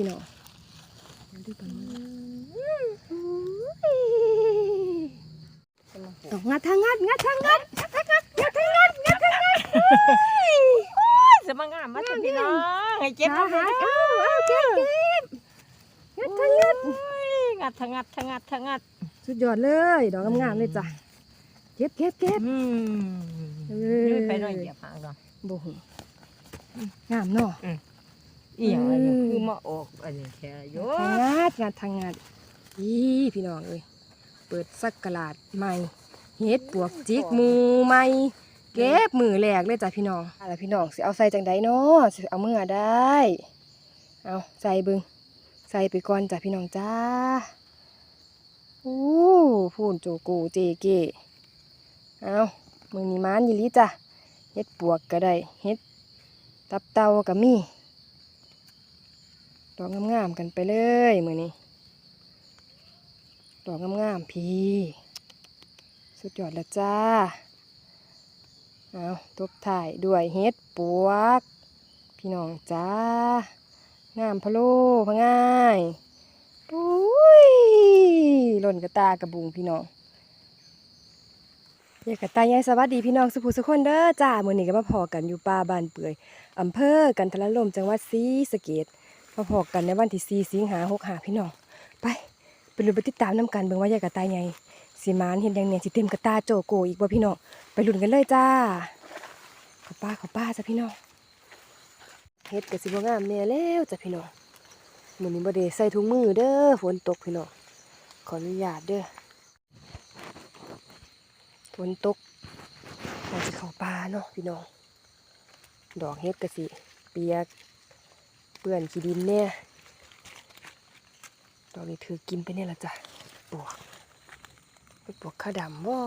พี่น้องเดี๋ยวดูก่อนมือต้องงัดทางงัดงัดทางงัดงัดทางงัดงัดทางงัดงัดทางงัดจะมางามมาเถอะพี่น้องให้เก็บหามาหาเถอะเอาเอาเก็บเก็บงัดทางงัดงัดทะงัดทะงัดทะงัดสุดยอดเลยดอกงามๆเลยจ้ะเก็บเก็บเก็บอืมเอ้ยยืดไปหน่อยเหยียบหางก่อนโบ่หูงามเนาะ อีหยังอะไรอยู่อืมคือมาออกอันนี้แค่โยทางงัดงัดทางงัดอีพี่น้องเอ้ยเปิดสักกลาดใหม่เฮ็ดปวกจิกหมูใหม่เก็บมือแหลกเลยจ้ะพี่น้องอะไรพี่น้องสิเอาใส่จังไดเนาะสิเอามือได้ เอาใส่เบึงใส่ไปก่อนจ้ะพี่น้องจ้าโอ้พูนโจโกเจเกเอามือนี้มานยีหลีจ้ะเฮ็ดปวกก็ได้เฮ็ดตับเตาก็มี ดอกงามๆกันไปเลยมือนี้ ดอกงามๆพี่ สุดยอดล้วจ้า เอาตบถ่ายด้วยเฮ็ดปวก พี่น้องจ้า งามพะโล่พะง่ายอุ้ยหล่นกระตากระบุงพี่น้องอยากกระตายายสวัสดีพี่น้องสุภูสุคนเด้อจ้ามื้อนี้ก็มาพอกันอยู่ป่าบ้านเปื่อยอำเภอกันทรลมจังหวัดศรีสะเกษ มาพอกันในวันที่ 4 สิงหาหกหาพี่น้อง ไปไปลุ้นไปติดตามน้ำกันเบิ่งว่ายายกระตายไงสีมานเห็นยังเนี่ยสิเต็มกระตาโจโกอีกบ่พี่น้อง ไปลุ้นกันเลยจ้าขาป้าขาป้าจ้ะพี่น้องเฮ็ดกับสิบงามแน่แล้วจ้ะพี่น้องมือนี้บ่ได้ใส่ถุงมือเด้อฝนตกพี่น้องขออนุญาตเด้อฝนตกเราสิเข้าป่าเนาะพี่น้อง ดอกเฮ็ดก็สิ เปียก ปื่อนขี้ดินเนี่ยดอกนี้ถือกินไปเนี่ยละจ้ะปวกเป็นปวกข้าดำว่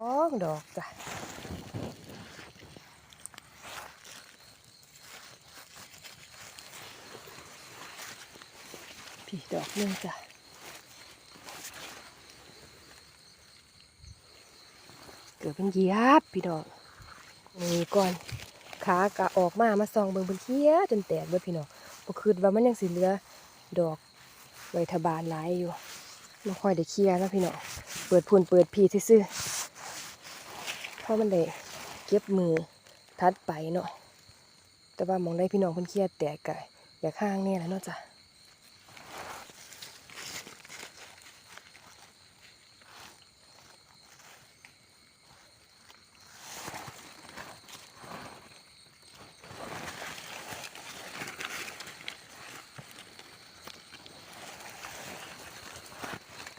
อ้องดอกจ้ะพี่ดอกนึงจ้ะเกิดเป็นยียบพี่ดอกนี่ก่อน ขากะออกมามาซองเบิ่งเบิ่งเคี้ยจนแตกเบิดพี่น้องบ่คิดว่ามันยังสิเหลือดอกใบทบานหลายอยู่บ่ค่อยได้เคี้ยแล้วพี่น้องเปิดพูนเปิดพีซื่อๆเพราะมันได้เก็บมือทัดไปเนาะแต่ว่าหมองได้พี่น้องเพิ่นเคลียแตกกะอยากข้างเนี่ยแหละเนาะจ้ะ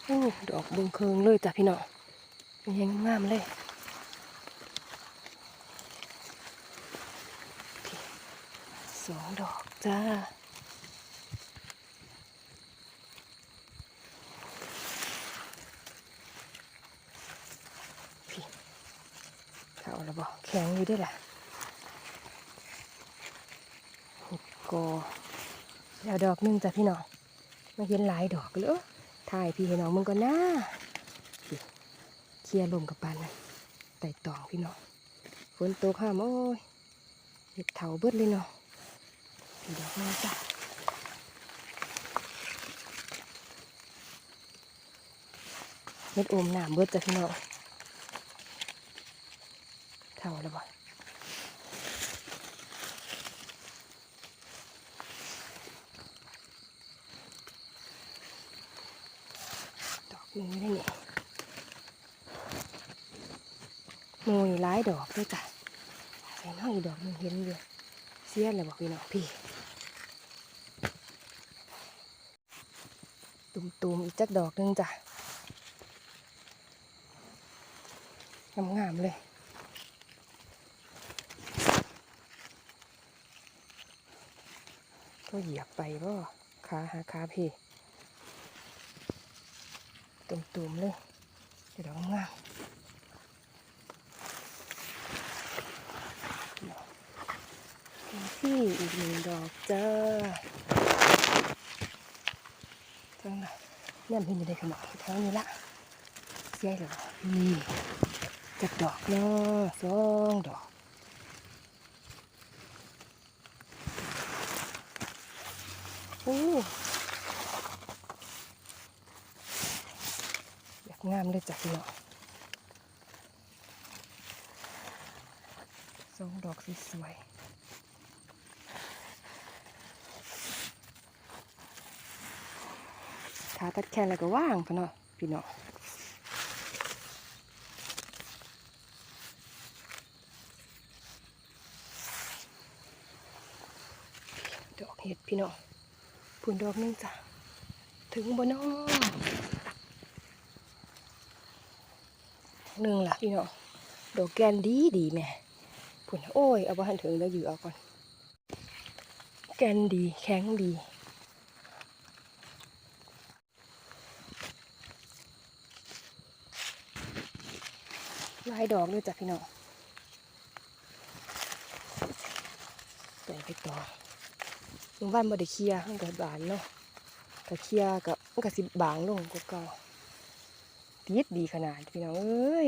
โอ้ดอกเบิ่งเคิงเลยจ้ะพี่น้องเป็นยังงามเลยสองดอกจ้าพี่เขาแล้วบอกแข็งอยู่ด้วยล่ะหกกอแล้วดอกหนึงจ้ะพี่น้องมาเห็นหลายดอกเลย ถ่ายพี่ให้น้องมึงก่อนนะเคลียร์ลมกับปานนะไต่ตองพี่น้องฝนตกห้ามโอ้ยเห็ดเถาเบิดเลยเนาะพี่ดอกนึงจ้ะเม็ดอมหนามเบิดจ้ะพี่น้องเท่าแล้วบ่ ดอกหนึงไม่ได้เนี่ยมวยหลายดอกด้วยจ้ะใส่น้อยอีดอกหนึงเห็นอยู่เสียเลยบอกพี่น้องพี่ ตุ่มๆอีกจักดอกนึงจ้ะงามๆเลยก็เหยียบไปบ่ขาหาขาพี่ ตุ่มๆเลยเดี๋ยวดอกงามที่อีกหนึ่งดอกจ้าจังหวะเนี่ยมันอยู่ในขนมแถวนี้ละเสียหรอนี่จักดอกเนาะสองดอก อู้อยากงาม เลยจ้ะพี่น้องสองดอกสวยขาตัดแขนแล้วก็ว่างพะเนาะพี่น้องดอกเห็ดพี่น้องพุ่นดอกนึงจ้ะถึงบนน้อ หนึ่งล่ะพี่น้องดอกแกนดีดีแม่พุ่นโอ้ยเอาไปหันถึงแล้วอยู่เอาก่อน แกนดีแข็งดีลายดอกด้วยจ้ะพี่น้องใส่ไปต่อหมู่บ้านบ่ได้เคลียร์มันก็บานเนาะกะเคลียร์กับมันก็สิบางลงกว่าเก่า ติดดีขนาดพี่น้องเอ้ย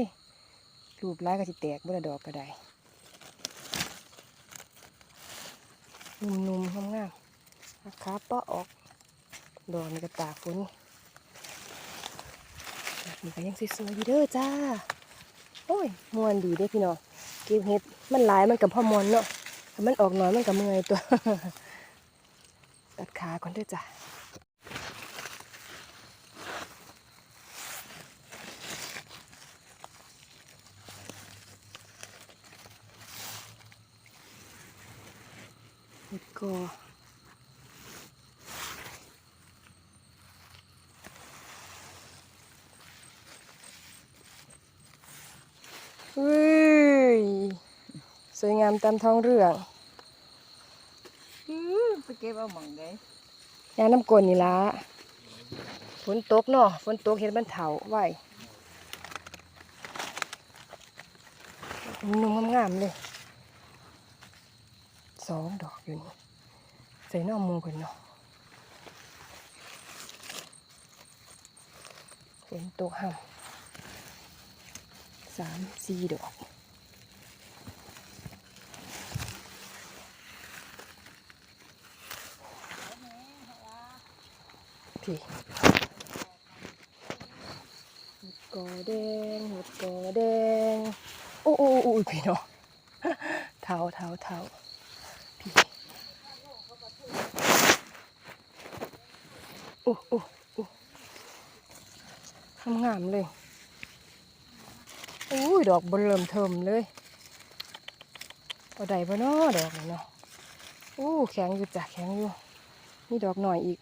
รูปร้ายก็สิแตกบ่ละดอกก็ได้นุ่มๆงามๆราคาเปาออก ดอกนี่ก็ตากฝนแบบนี่ก็ยังสวยๆอยู่เด้อจ้า โอ้ยมวนดีเด้พี่น้องเก็บเห็ดมันหลายมันกับพ่อมวนเนาะมันออกน้อยมันก็เมื่อยตัว ตัดขาก่อนเด้อจ้า เห็ดก อเฮ้ยสวยงามตามท้องเรื่องไปเก็บเอาหม่องได้ยางน้ำกลนนี่ละฝนตกเนาะฝนตกเห็ดมันเถาไว้นุ่มๆงามๆเลยสองดอกอยู่นี่ ใส่น้ามูกันเนาะฝนตกห่ำสามสี่ดอกพี่เห็ดกอแดงห็ดกอแดงโอ้โอ้โอ้พี่น้องเท้าเท้าเท้าพี่โอ้โอ้โอ้ทำงามเลยโอ้ยดอกบนเริ่มเทิมเลยเอาใดบ่เนาะดอกนี่เนาะโอ้แข็งอยู่จ้ะแข็งอยู่นี่ดอกหน่อยอีก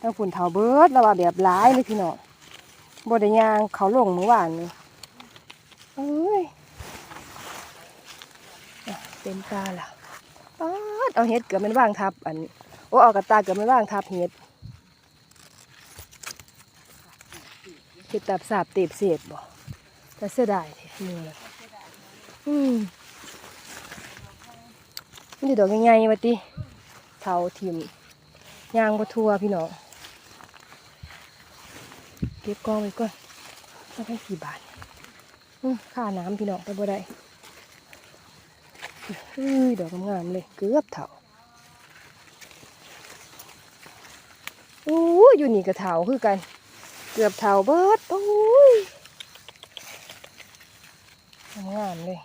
ทางฝุ่นเถาเบิดแล้วว่าแบบร้ายเลยพี่น้องบดยางเขาลงเมื่อวานนี่เอ้ยเต็มตาและป๊าด เอาเห็ดเกือบมันว่างทับ อันโอ้เอากระตาเกือบมันว่างทับเห็ดเห็ดตับสาบเตีบเสียบบ่แต่เสียดายแท้มือเลยอืมนี่ดอกใหญ่ๆวะติเถาทิมยางบ่ทัวพี่น้องเก็บกองไว้ก่อนไม่ได้กี่บาทค่าน้ำพี่น้องไปบ่ได้ เฮ้ยดอกงามเลยเกือบเถาอู้ยอยู่นี่ก็เถาคือกัน เกือบเถาเบิดโอ้ยงามเลย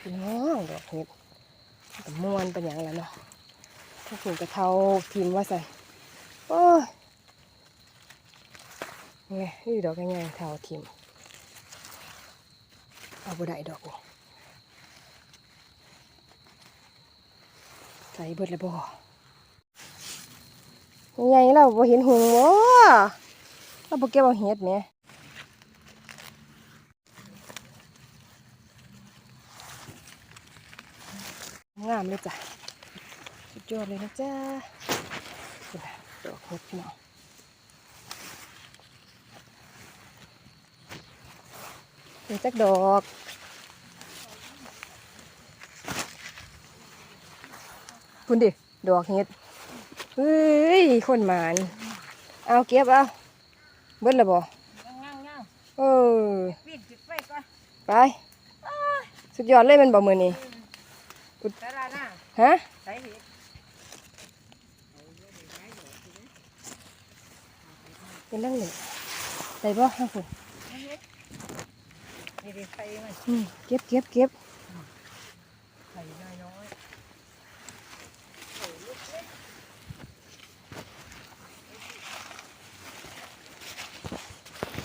พี่น้องดอกเห็ดกับมวนเป็นอย่างแล้วเนาะถ้าฝุ่นกระเทาทิมว่าใส่โอ้ย ไงนี่ดอกง่ายๆเทาทิมเอาบุได้ดอกนี่ใส่เบิดเลยบ่ยังไงเราบ่เห็นหงวะเราบ่เก็บเอาเห็ดแหมงามเลยจ้ะสุดยอดเลยนะจ๊ะนี่นะดอกเห็ดพี่น้อง นี่จักดอกคุณดิ ดอกเห็ดเฮ้ย คนหมาน เอาเก็บเอาเบิ้ลละบ่ยังเออปิดจุดไฟก่อนไป สุดยอดเลยแมันบ่มือนี่แต่ละหน้าฮะใส่เห็ดเป็นเรื่องหนึ่งได้บ่ฮะคุณนี่ ดิไฟมันอืมเก็บเก็บเก็บไฟน้อย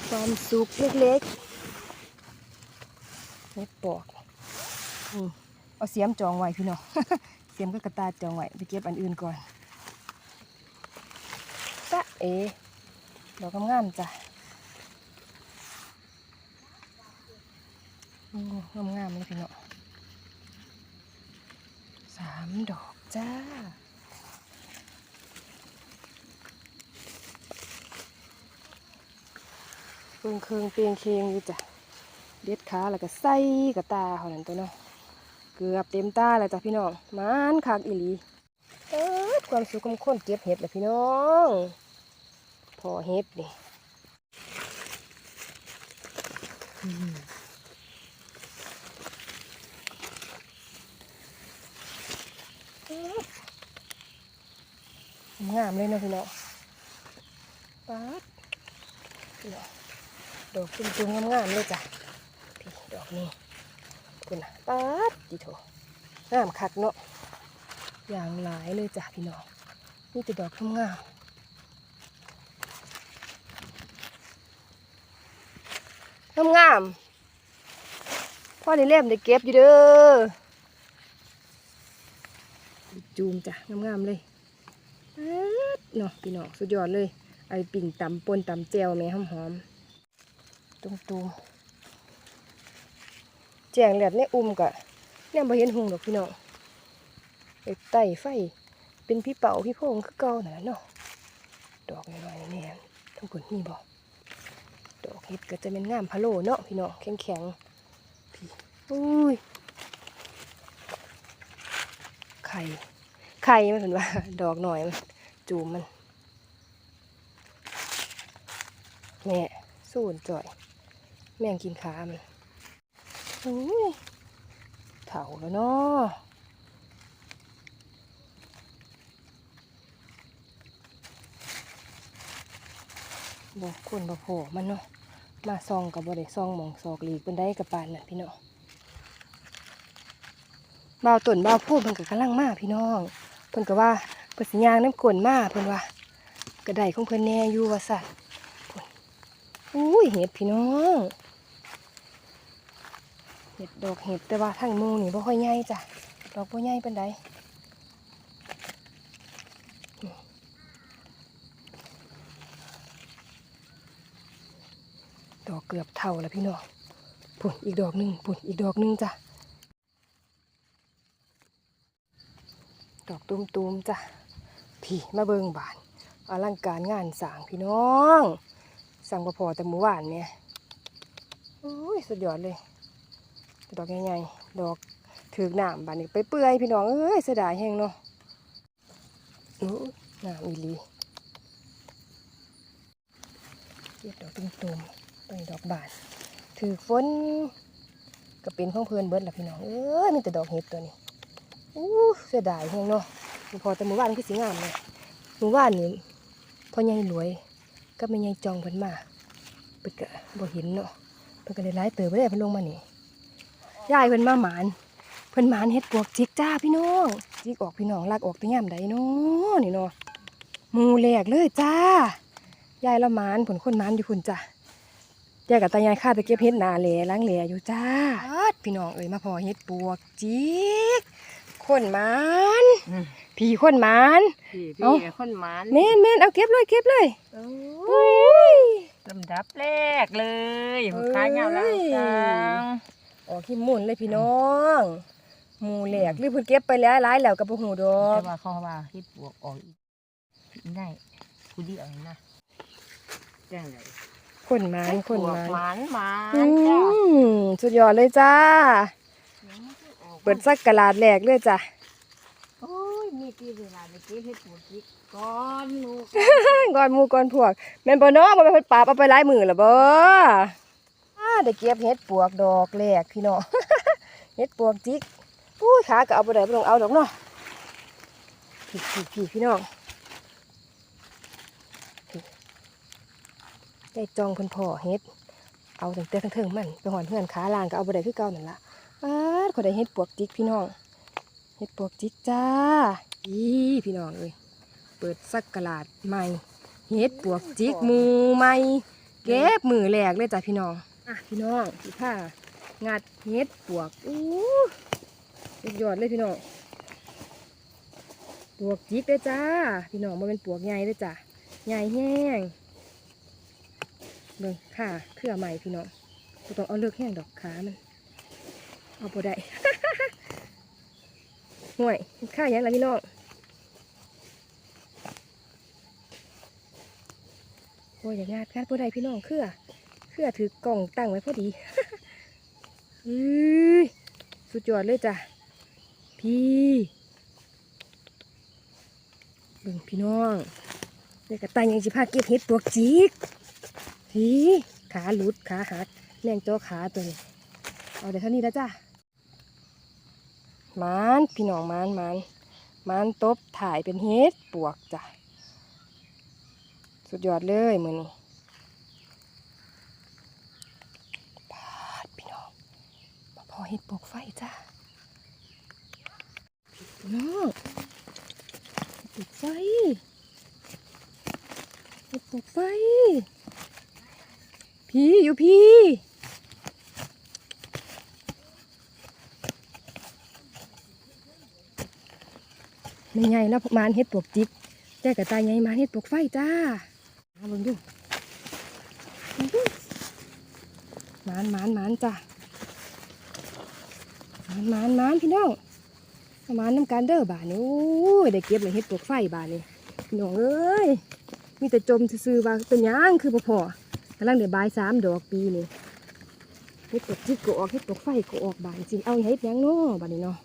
ความสุขเล็กๆเล็กปอกอืมเอาเสียมจองไว้พี่น้อง เสียมก็กระตาจองไว้ไปเก็บอันอื่นก่อนจ้ะเอดอกงามๆจ้ะอืมงามๆเลยพี่น้องสามดอกจ้า เพิ่งเคืองเปียงเคียงอยู่จ้ะเด็ดขาแล้วก็ใส่กระตาเขานั่นตัวเนาะเกือบเต็มตาแล้วจ้ะพี่น้องมานคักอีหลีเอิความสุขของคนเก็บเห็ดเลยพี่น้องพอเห็ดนี่งามเลยนะพี่น้องป๊าดพี่น้อง ดอกจุ่มๆงามๆเลยจ้ะพี่ดอกนี้คุณนะป๊าดดิโถงามคักเนาะอย่างหลายเลยจ้ะพี่น้องนี่จะดอกงามๆงามพ่อได้เล่มได้เก็บอยู่เด้อจูมจ้ะงามๆเลยเนาะพี่น้องสุดยอดเลยไอปิ่งตำปนตำแจวแม่หอมๆตุ้ม ตูแจงแหลดในอุ้มกะเนี่ยบ่เห็นหุงดอกพี่น้องไปไต่ไฟ เป็นพี่เป่าพี่พงคือเก่าน่นล่ะเนาะดอกน้อยๆนี่ทั้งคนมีบ่ดอกเห็ดก็จะเป็นงามพะโลเนาะพี่น้องแข็งแข็งพี่อุ้ยไข่ไข่มันเห็นว่า ดอกหน่อยมันจูมมันแม่สูนจ่อย แม่งกินขามันอุ้ยเถาแล้วเนาะบอกคนบ่โผมันเนาะ มาซองกับบ่ได้ซองหมองซอกหลีกเป็นได้กับปานน่ะพี่น้องบ่าวต้นบ่าวพูดเพิ่นก็กำลังมาพี่น้องเพิ่นก็ว่าเพิ่นสิย่างน้ำกลนมาเพิ่นว่าก็ได้ของเพิ่นแน่อยู่ว่าซั่นพุ่นอุ้ยเห็ดพี่น้อง เห็ดดอกเห็ดแต่ว่าทางมูนี่บ่ค่อยใหญ่จ้ะดอกบ่ใหญ่ปานใดดอกเกือบเท่าแล้วพี่น้องปุ่นอีกดอกหนึ่งปุ่นอีกดอกหนึ่งจ้ะดอกตุ้มๆจ้ะพี่มาเบิงบานอลังการงานสางพี่น้องสั่งพอแต่หมู่บ้านเนี่ยโอ้ยสุดยอดเลย ดอกใหญ่ๆดอกถือกน้ำบานนี้ไปเปื่อยพี่น้องเอ้ยเสียดายแห้งเนาะอู้น้ำอีลีเก็บดอกตุ้มๆต้นดอกบานถือฝนก็เป็นของเพื่อนเบิร์ดละพี่น้องเอ้ยมีแต่ดอกเห็ดตัวนี้อู้เสียดายแห้งเนาะพอแต่หมู่บ้านคือสีงามเลยหมู่บ้านนี่พ่อใหญ่รวยก็ไม่ใหญ่จองเพิ่นมาเปิดก็บ่เห็นเนาะเพิ่นก็เลยไล่เติบไปได้เพิ่นลงมานี่ ยายเพิ่นมาหมานเพิ่นหมานเฮ็ดปวกจิกจ้าพี่น้องจิกออกพี่น้องลักออกแตัย่ามใดเนาะนี่เนาะหมูแหลกเลยจ้ายายละหมานผลคนหมานอยู่พุ่นจ้ายายกับตายายข้าไปเก็บเฮ็ดนาแหลล้างแหลอยู่จ้าอ๊าดพี่น้องเอ้ยมาพอเฮ็ดปวกจิกคนหมานๆพี่คนหมานพี่เอ้าพี่คนหมานแม่นแม่นเอาเก็บเลยเก็บเลยโอ้อุ้ยลำดับแรกเลยผู้ค้าเงาลังจัง ออกขี้มุนเลยพี่น้องหมูแหลกหรือเพิ่นเก็บไปแล้วหลายแล้วก็บ่ฮู้ดอกแต่ว่าเขาว่าเฮ็ดบวกออกอีกได้ผู้เดียวนี่นะจังไดคนหมานคนหมานหมานหมานอืจ้ะมสุดยอดเลยจ้า เปิดสักกะลาดแหลกเลยจ้ะโอ้ยมีกี่เวลาไปเก็บเฮ็ดบวกอีกก่อนลูกก่อนหมูก่อนพวกแม่นบ่เนาะบ่เป็นเพิ่นปราบเอาไปหลายมือแล้วบ่ ได้เก็บเห็ดปวกดอกแรกพี่น้องเห็ดปวกจิกอุ้ยขาก็เอาไปได้บ่ต้องเอาดอกเนาะพี่พี่พี่พี่น้องได้จองเพิ่นพ่อเห็ด เอาตั้งแต่ทั้งเทิงมันไปหอนเพื่อนขาลางก็เอาไปได้คือเก่านั่นละอ้าดขอยได้เห็ดปวกจิกพี่น้องเห็ดปวกจิกจ้าอีพี่น้องเอ้ยเปิดสักกลาดใหม่เห็ดปวกจิกมูใหม่เก็บมือแหลกเลยจ้ะพี่น้อง อะพี่น้องพี่ผ้างัดเห็ดปวกอู้สุดยอดเลยพี่น้องปวกจิกเลยจ้า พี่น้องมันเป็นปวกใหญ่เลยจ้ะใหญ่แห้งเบิ่งค่ะเครือใหม่พี่น้องต้องเอาเลือกแห้งดอกขามันเอาบ่ได้ห่วยข้าหยังล่ะพี่น้องโอ้ยอย่างงาดงาดบ่ได้พี่น้องเครือ เครือถือกล่องตั้งไว้พอดีอือสุดยอดเลยจ้ะ พี่เบิ่งพี่น้องเด็กกระต่ายยังสิพาเก็บเห็ดปวกจิกพี่ขาหลุดขาหักแมงจอขาตัวนี้เอาเดี๋ยวเท่านี้แล้วจ้ะมานพี่น้องมานมานมานตบถ่ายเป็นเฮ็ดปวกจ้ะ สุดยอดเลยมือนี้ปาดพี่น้องมาพอ เฮ็ดปวกไฟจ้ะพี่น้องเฮ็ดปวกไฟเฮ็ดปวกไฟ พี่อยู่พี่ไม่ไงแล้วมานเฮ็ดปวกจิกแต่กระตายไงมานเฮ็ดปวกไฟจ้ามาเบิ่งดูเบิ่งดูมานมานมานจ้า มานมานมานพี่น้องมานน้ำกันเด้อบานนี้โอ้ยได้เก็บเลยเฮ็ดปวกไฟบานนี้พี่น้องเอ้ยมีแต่จมซื่อๆว่าเป็นหยังคือบ่พอกำลังได้บายสามดอกปีนี่เฮ็ดปวกจิกก็ออกเฮ็ดปวกไฟก็ออกบานสิงเอาเฮ็ดยังเนาะบานนี้เนาะ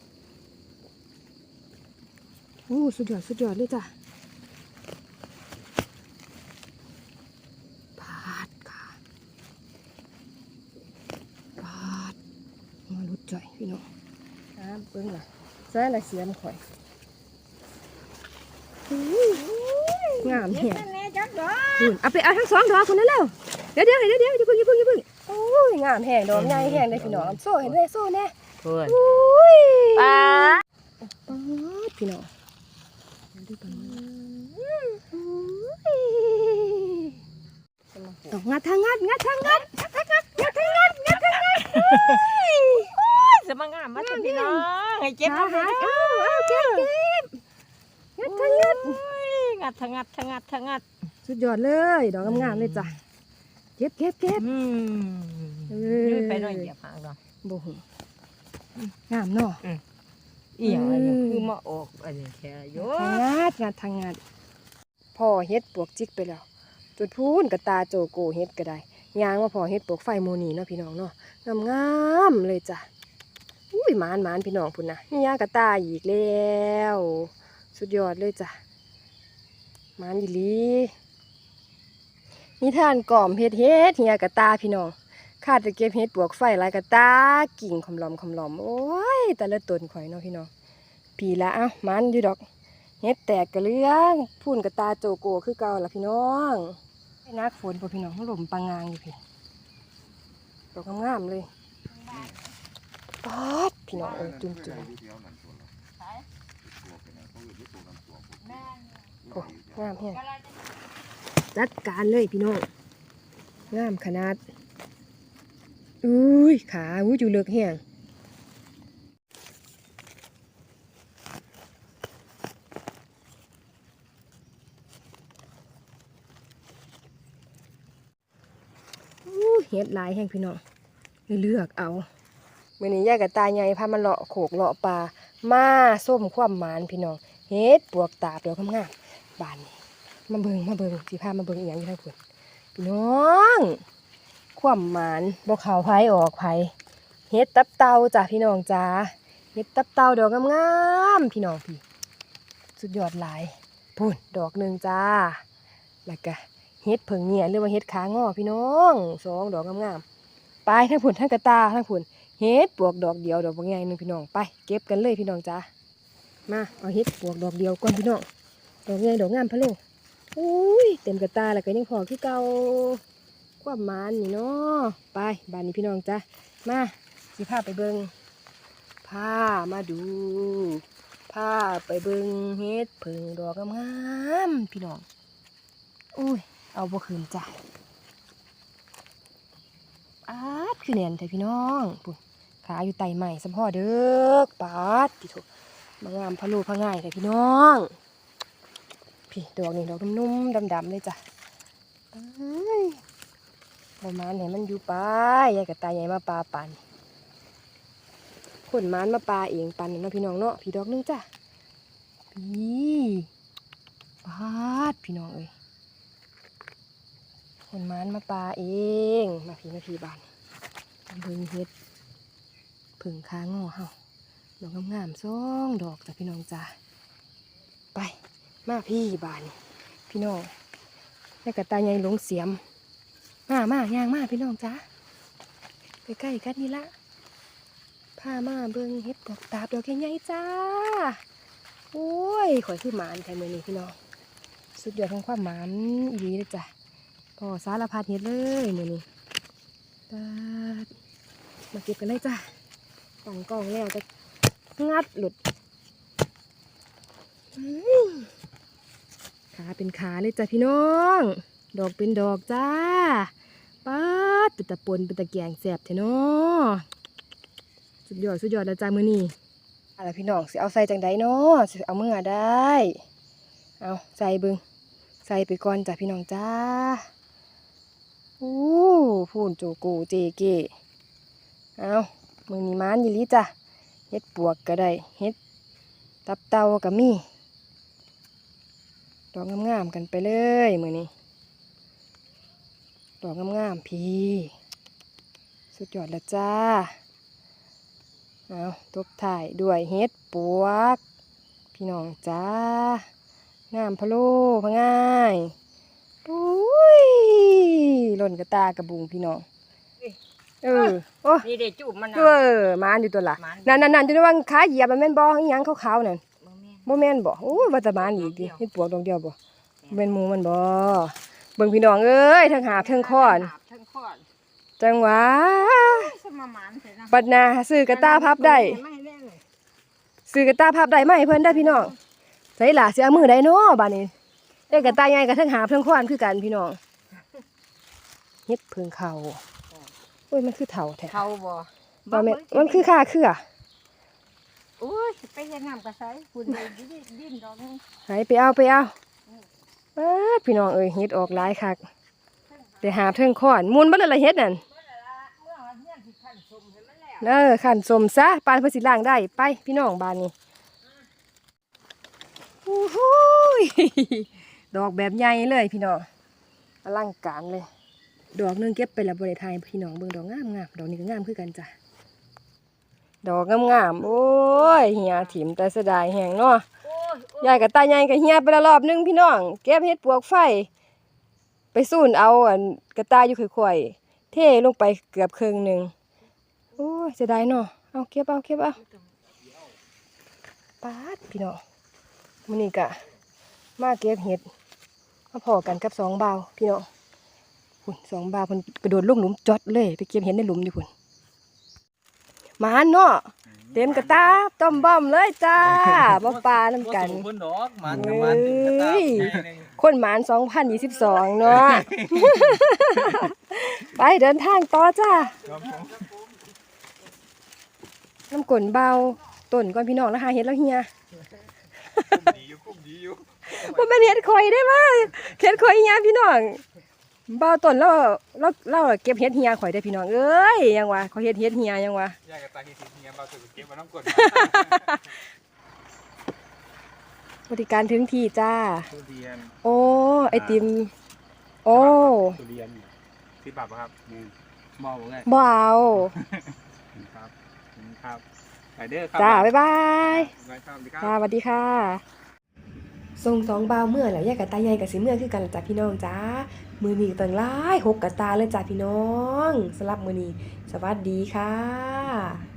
โอ้สุดยอดสุดยอดเลยจ้ะพาดค่ะพาดมาลุดจ่อยพี่น้อง น้ำเบิ้งล่ะใส่ละเสียมข่อยอุ้ยงามเหี้ยแม่จักดอกคุณเอาไปเอาทั้งสองดอกคนนั้นแล้วเดี๋ยวเดี๋ยวเดี๋ยวเดี๋ยวอย่าเพึ่งอย่าเพึ่งอย่าเพึ่งโอ้ยงามแห้งดอกใหญ่แห้งเลยพี่น้องโซ่เห็นเลยโซ่แน่เพื่อนอุ้ยป้าป๊าดพี่น้องดูปันต้องงัดทางงัดงัดทางงัดงัดทางงัดงัดทางงัดงัดทางงัดจะ มางามมาเถอะพี่น้องให้เจ็บหามาหาเอะเอาเอาเก็บเก็บงัดทางงัดงัดทะงัดทะงัดทะงัดสุดยอดเลยดอกงามๆเลยจ้ะเก็บเก็บเก็บอืมเออไปหน่อยเหยียบหางก่อนโบหูงามเนาะอียงอันนี้คือมาออกอันนี้แค่โยทางงัดงัดทางงัดพ่อเฮ็ดปวกจิกไปแล้วจุดพูนกับตาโจโกเฮ็ดก็ได้ยางว่าพอเฮ็ดปวกไฟโมนีเนาะพี่น้องเนาะงามงามๆเลยจ้ะ อุ้ยมานมานพี่น้องพุ่นนะมียากับตาอีกแล้ว สุดยอดเลยจ้ะมานอีลีมีท่านกล่อมเฮ็ดเฮ็ดเฮียกับตาพี่น้องข้าจะเก็บเฮ็ดปวกไฟลายกับตากิ่งคำลอมคำลอมโอ้ยแต่ละตนข่อยเนาะพี่น้องปีละเอ้ามันอยู่ดอกเฮ็ดแตกกระเลืองพุ่นกระตาโจโกคือเก่าล่ะพี่น้องไอ้นักฝนบ่พี่น้องหล่มปางงางอยู่พี่ดอกงามๆเลย ป๊าดพี่น้องเอ้ยจุ่มๆโอ้งามแฮงจัดการเลยพี่น้องงามขนาดอุ้ยขาอุ้ยอยู่เลือกแฮงอู้เฮ็ดหลายแห่งพี่น้องเลยเลือกเอา มื้อนี้ยายกับตาใหญ่พามาเลาะโขกเลาะปลามาส้มความหมานพี่น้องเฮ็ดปวกตาเปียวงามบานนี้มาเบิงมาเบิงสิพามาเบิงอีหยังอยู่ทางพุ่นพี่น้องความหมานบ่เขาไผออกไผเฮ็ดตับเต่าจ้ะพี่น้องจ้าเฮ็ดตับเต่าดอกงามๆพี่น้องพี่ สุดยอดหลายพุ่นดอกหนึ่งจ้าแล้วก็เฮ็ดเผิงเงียหรือว่าเฮ็ดขางอพี่น้องสองดอกงามๆไปไปทั้งผุนทั้งกระตาทั้งผุน เฮ็ดปวกดอกเดียวดอกบางใหนึงพี่น้องไป เก็บกันเลยพี่น้องจ้ามาเอาเฮ็ดปวกดอกเดียวก่อนพี่น้องดอกใหญ่ดอกงามพะโลอุ้ยเต็มกระตาแล้วก็ยังพอคือเก่าความมานนี่เนาะไปบ้านนี้พี่น้องจ้ามาสิพาไปเบิงพามาดูพาไปเบิงเฮ็ดเพิงดอกงามๆพี่น้องอุ้ยเอาบ่คืนจ้ะอาดคือแน่นแต่พี่น้องปุ่น ขาอยู่ไตใหม่สะพ่อเด้อปาดพี่โถมางามพะลูพะง่ายแต่พี่น้อง พี่ดอกนี่ดอกนุ่มๆดำๆเลยจ้ะประมาณไหนมันอยู่ปลายายกับตายายมาปลาปันขนมานมาปลาเองปันนั่นเนาะพี่น้องเนาะพี่ดอกนึงจ้ะพี่ปาดพี่น้องเอ้ยคนมันมาปลาเอง มาพี่มาพี่บานเบิ่งเฮ็ด ผึ่งค้างงอเฮาดอกงามๆสองดอกจ้ะพี่น้องจ้าไปมาพี่บานพี่น้องแม่กระตาใหญ่หลงเสียม มามาย่างมาพี่น้องจ้าใกล้ๆกันนี่ละพามาเบิ่งเฮ็ดดอกตาบดอกใหญ่จ้าโอ้ยข่อยคือหมานแท้มือนี้พี่น้องสุดยอดของความหมานอีหลีเลยจ้ะพอสารพัดเฮ็ดเลยมือนี้ตามาเก็บกันเลยจ้ะ ตั้งกล้องแล้วจะงัดหลุดขาเป็นขาเลยจ้ะพี่น้อง ดอกเป็นดอกจ้าป๊าดเป็นตะปนเป็นตะแกงแสบเถอะเนาะสุดยอดสุดยอดแล้วจ้ามือนี้อะไรพี่น้องสิเอาใส่จังไดเนาะสิเอาเมื่อได้ เอาใส่บิงใส่ไปก่อนจ้ะพี่น้องจ้าโอ้พูนโจโกเจเกเอา มือนี้มานยีหลีจ้ะเฮ็ดปวกก็ได้เฮ็ดตับเตาก็มีดอกงามๆกันไปเลยมือนี้ดอกงามๆพี่ สุดยอดแล้วจ้าเอาตบถ่ายด้วยเฮ็ดปวก พี่น้องจ้างามพะโลพะง่ายอุ้ยหล่นกระตากระบุงพี่น้อง เออโอ้นี่เด็จูบมันเอนะอมานอยู่ตัวละหมานนั่นนั่นนั่นจะได้ว่าขาเหยียบมันแม่นบ่อีหยังขาวๆนั่นบ่แม่น บ่แม่นบ่โอ้ยว่าแต่มานอีกดิดอกเดียวเฮ็ดปวกดอกเดียวบ่แม่นหมูมันบ่เบิ่งพี่น้องเอ้ยทั้งหาบทั้งค้อนหาบทั้งคอนจังหวะสมามานเสร็จนะปัดหนาซื้อกระตาพับได้ ไม่ได้เลยซื้อกระตาพับได้มาให้เพิ่นได้อพี่น้องใส่ล่ะสิเอามือได้เนาะบัดนี้ได้กระตาใหญ่กับทั้งหาบทั้งค้อนคือกันพี่น้องเฮ็ดเพิ่งเขาโอ้ยมันคือเฒ่าแท้เขาบ่บ่แม่นมันคือค่าเครือโอ้ยไปยังน้ำกระใสคุณเลยดิ้นดิ้นดอกนึงไหไปเอาไปเอาป๊าดพี่น้องเอ้ยเฮ็ดออกหลายคักแต่หาบเทิงค้อนมุนบ่เลยละเฮ็ดนั่นเมื่อเงี้ยสิขันสมให้มันแล้วเออขันสมซะปานเพิ่นสิล้างได้ไปพี่น้องบ้านนี้โอ้โหยดอกแบบใหญ่เลยพี่น้องอลังการเลย ดอกหนึงเก็บไปแล้วบ่ได้ทายพี่น้องเบิ่งดอกงามงามๆดอกนี้ก็งามคือกันจ้ะดอกงามงามๆโอ้ยเหียถิ่มแต่เสียดายแหงเนาะโอ้ยยายกับตายายกับเฮียไปและรอบหนึงพี่น้อง เก็บเฮ็ดปวกไฟ ไปสูนเอาอันกระตายอยู่ค่อยๆเทลงไปเกือบครึ่งหนึ่งโอ้ยเสียดายเนาะเอาเก็บเอาเก็บเอาปาดพี่น้องมื้อนี้กะมาเก็บเห็ดมาพอกันกับสองบ่าวพี่น้อง พุ่นสองบ่าวเพิ่นกระโดดลงหลุมจอดเลย ไปเก็บเห็ดในหลุมอยู่พุ่นหมาเนาะเต็มกระตาต้มบ้อมเลยจ้าบ่ปลาน้ำกันบ่สูงเพิ่นดอกมันกับมันกระตาเอ้ยใหญ่หนึ่งคนหมาน2022 เนาะไปเดินทางต่อจ้าครับผมน้ำกลนเบาต้นก่อนพี่น้องแล้วหาเห็ดแล้วเฮียคุ้มดีอยู่คุ้มดีอยู่ว่ามันเห็ดข่อยได้มาเห็ดข่อยเฮียพี่น้องเบาต้นแล้วแล้วเราเก็บเห็ดเฮียข่อยได้พี่น้องเอ้ยยังวะเขาเห็ดเห็ดเฮียยังวะยายกระตาเฮ็ดสิเฮียบ่าวถือเก็บมาน้ำกรดบริการถึงที่จ้าทุเรียนโอ้ไอติมโอ้ทุเรียนที่ปรับครับนี่มองไงบ่เอาครับครับไปเด้อครัจ้าบ๊ายบายบ๊ายบายครับสวัสดีครับค่ะสวัสดีค่ะส่งสองบาวเมื่อแล้วแยกกับตาใหญ่กับสีเมื่อคือกันล่ะจ้ะพี่น้องจ้า มือนี้ต่างหลายหกกะตาเลยจ้าพี่น้องสลับมือนี้สวัสดีค่ะ